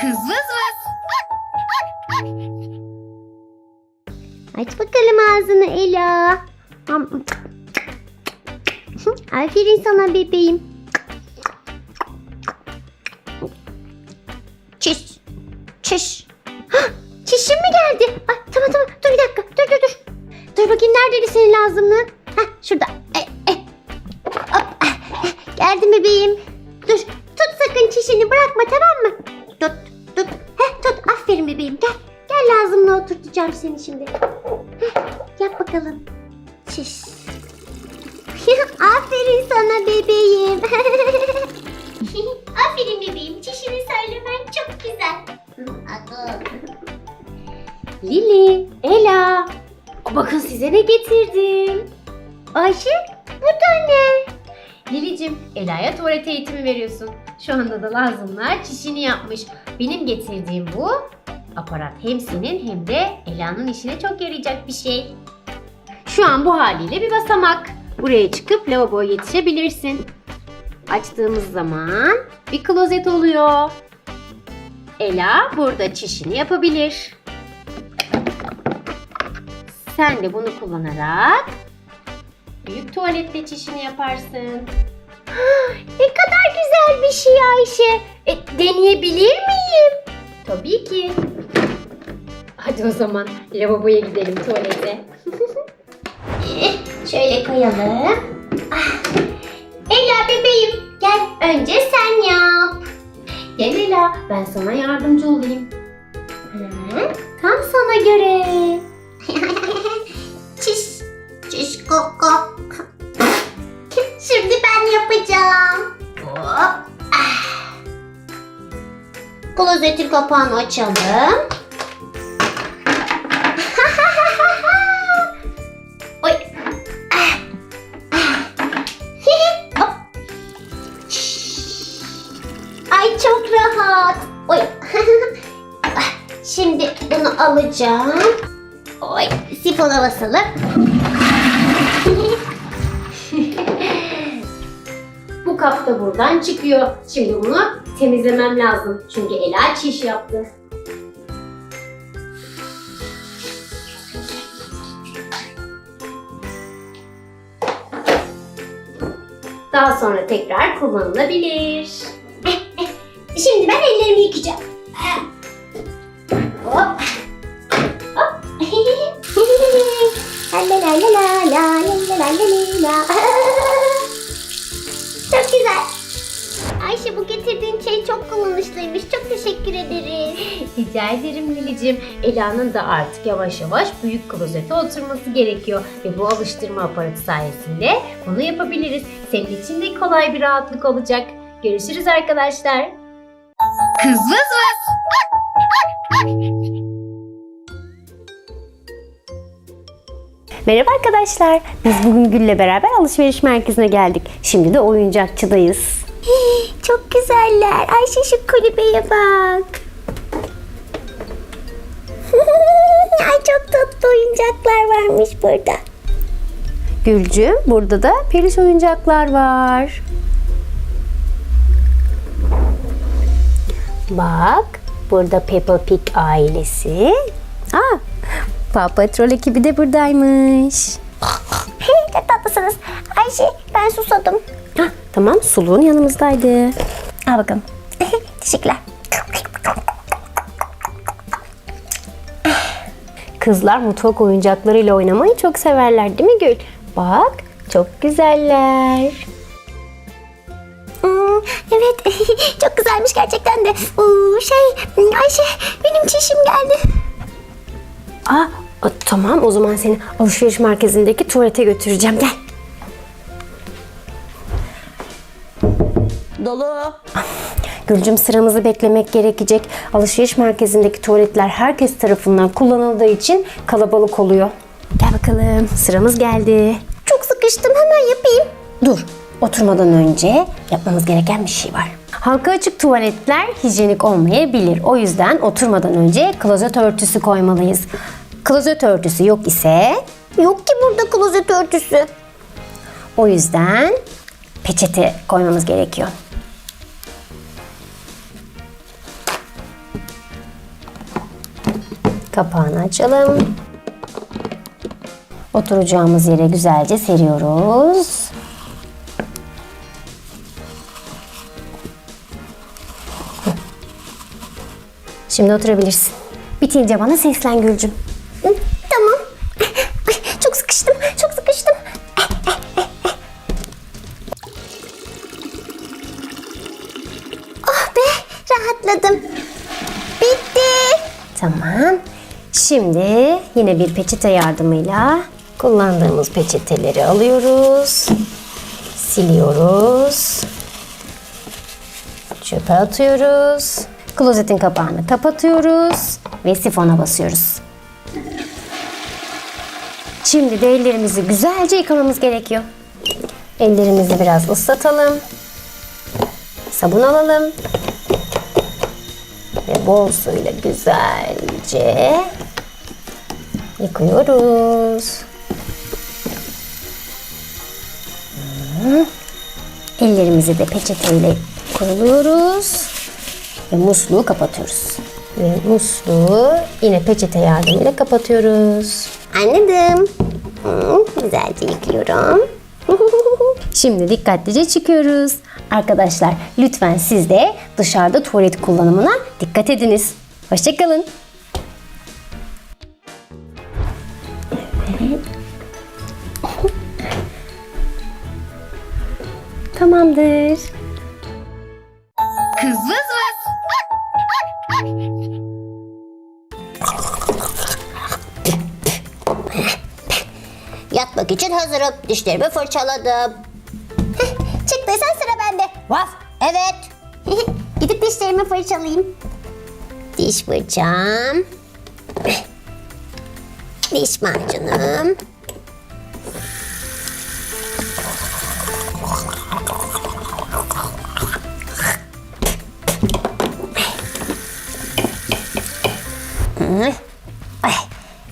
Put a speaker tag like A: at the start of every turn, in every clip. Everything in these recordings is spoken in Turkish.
A: Kız vız vız.
B: Aç bakalım ağzını Ela. Aferin sana bebeğim. Çiş. Çiş. Çişim mi geldi? Ay, tamam tamam dur bir dakika dur dur dur. Dur bakayım neredeydi senin lazımlığın? Hah şurada. E, e. Hop. eh, Geldim bebeğim. aferin sana bebeğim. aferin bebeğim. Çişini söylemen çok güzel.
A: Lili, Ela. Bakın size ne getirdim.
B: Ayşe bu da ne?
A: Lilicim, Ela'ya tuvalet eğitimi veriyorsun. Şu anda da lazımlar çişini yapmış. Benim getirdiğim bu aparat hem senin hem de Ela'nın işine çok yarayacak bir şey. Şu an bu haliyle bir basamak. Buraya çıkıp lavaboya yetişebilirsin. Açtığımız zaman bir klozet oluyor. Ela burada çişini yapabilir. Sen de bunu kullanarak büyük tuvalette çişini yaparsın.
B: Ne kadar güzel bir şey Ayşe. E, deneyebilir miyim?
A: Tabii ki. Hadi o zaman lavaboya gidelim tuvalete.
B: Şöyle koyalım. Ah. Ela bebeğim gel önce sen yap.
A: Gel Ela ben sana yardımcı olayım.
B: Hı, Tam sana göre. çiş, çiş koko. Şimdi ben yapacağım. Hop. Ah. Klozetin kapağını açalım. Alacağım. Oy, sifona basalım.
A: Bu kap da buradan çıkıyor. Şimdi bunu temizlemem lazım. Çünkü Ela çiş yaptı. Daha sonra tekrar kullanılabilir.
B: Şimdi ben ellerimi yıkayacağım. La la la la la la la la la la. Çok güzel. Ayşe bu getirdiğin şey çok kullanışlıymış. Çok teşekkür ederiz.
A: Rica ederim Lilicim. Ela'nın da artık yavaş yavaş büyük klozete oturması gerekiyor. Ve bu alıştırma aparatı sayesinde bunu yapabiliriz. Senin için de kolay bir rahatlık olacak. Görüşürüz arkadaşlar. Kız vız vız.
C: Merhaba arkadaşlar. Biz bugün Gül'le beraber alışveriş merkezine geldik. Şimdi de oyuncakçıdayız.
B: Çok güzeller. Ayşe şu kulübeye bak. Ay çok tatlı oyuncaklar varmış burada.
C: Gülcüm, burada da peluş oyuncaklar var. Bak, burada Peppa Pig ailesi. Aa, Paw Patrol ekibi de buradaymış.
B: Çok tatlısınız. Ayşe ben susadım.
C: Hah, tamam, suluğun yanımızdaydı.
B: Al bakalım. Teşekkürler.
C: Kızlar mutfak oyuncaklarıyla oynamayı çok severler değil mi Gül? Bak, çok güzeller.
B: Hmm, evet çok güzelmiş gerçekten de. Oo, şey Ayşe benim çişim geldi.
C: Aa, a- tamam o zaman seni alışveriş merkezindeki tuvalete götüreceğim. Gel.
B: Dolu.
C: Gülcüm sıramızı beklemek gerekecek. Alışveriş merkezindeki tuvaletler herkes tarafından kullanıldığı için kalabalık oluyor. Gel bakalım sıramız geldi.
B: Çok sıkıştım hemen yapayım.
C: Dur oturmadan önce yapmamız gereken bir şey var. Halka açık tuvaletler hijyenik olmayabilir. O yüzden oturmadan önce klozet örtüsü koymalıyız. Klozet örtüsü yok ise
B: Yok ki burada klozet örtüsü.
C: o yüzden peçete koymamız gerekiyor. Kapağını açalım. Oturacağımız yere güzelce seriyoruz. Şimdi oturabilirsin. Bitince bana seslen Gülcüm.
B: Tamam. Çok sıkıştım, çok sıkıştım. Oh be, rahatladım. Bitti.
C: Tamam. Şimdi yine bir peçete yardımıyla kullandığımız peçeteleri alıyoruz. Siliyoruz. Çöpe atıyoruz. Klozetin kapağını kapatıyoruz ve sifona basıyoruz. Şimdi de ellerimizi güzelce yıkamamız gerekiyor. Ellerimizi biraz ıslatalım. Sabun alalım ve bol suyla güzelce yıkıyoruz. Ellerimizi de peçeteyle kuruluyoruz ve musluğu kapatıyoruz. Ve musluğu yine peçete yardımıyla kapatıyoruz.
B: Anladım. Hı, güzelce yıkıyorum.
C: Şimdi dikkatlice çıkıyoruz. Arkadaşlar lütfen siz de dışarıda tuvalet kullanımına dikkat ediniz. Hoşçakalın. Tamamdır.
A: Kız vız.
B: Yatmak için hazırım. Dişlerimi fırçaladım. Çıktıysan sıra bende. Vaf. Evet. Gidip dişlerimi fırçalayayım. Diş fırçam. Diş macunum.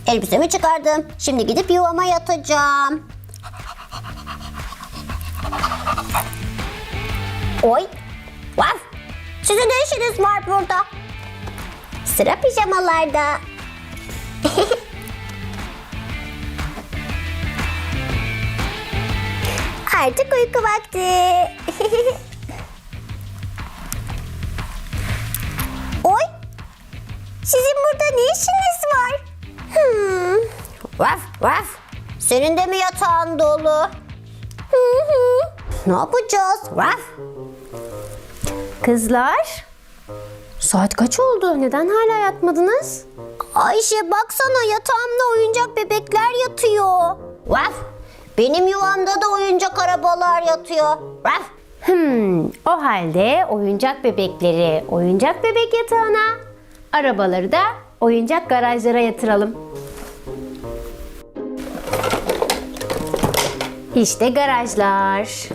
B: Elbisemi çıkardım. Şimdi gidip yuvama yatacağım. Oy. Vaf. Sizin ne işiniz var burada? Sıra pijamalarda. Artık uyku vakti. Oy. Sizin burada ne işiniz var? Hmm. Vaf vaf. Senin de mi yatağın dolu? Hı hı. Ne yapacağız? Vaf.
C: Kızlar, saat kaç oldu? Neden hala yatmadınız?
B: Ayşe baksana yatağımda oyuncak bebekler yatıyor. Vaf. Benim yuvamda da oyuncak arabalar yatıyor. Vaf.
C: Hmm, o halde oyuncak bebekleri oyuncak bebek yatağına, arabaları da oyuncak garajlara yatıralım. İşte garajlar.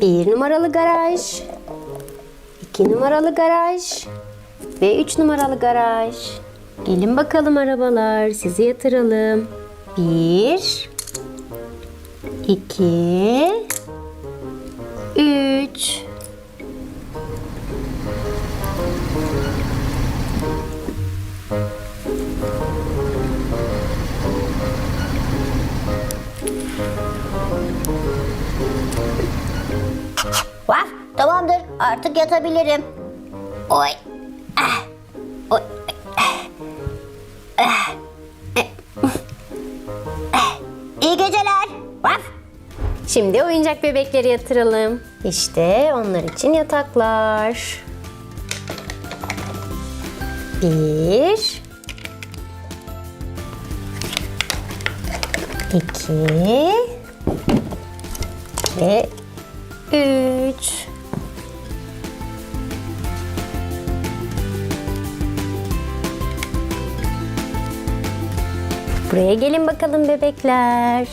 C: Bir numaralı garaj, iki numaralı garaj ve üç numaralı garaj. Gelin bakalım arabalar, sizi yatıralım. Bir, iki, üç.
B: Vaf. Tamamdır artık yatabilirim. Oy. Ah. Oy. Ah. Ah. Ah. İyi geceler. Vaf.
C: Şimdi oyuncak bebekleri yatıralım. İşte onlar için yataklar. Bir. iki ve üç. Buraya gelin bakalım bebekler.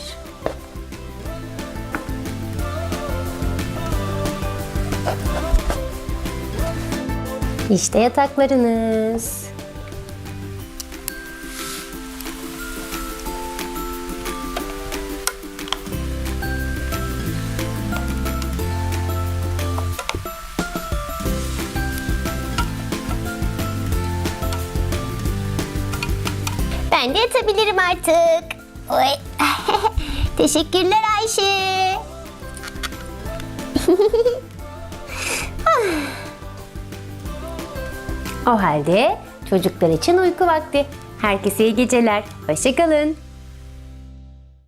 C: İşte yataklarınız.
B: Ben de yatabilirim artık. Oy. Teşekkürler Ayşe.
C: O halde çocuklar için uyku vakti. Herkese iyi geceler. Hoşçakalın.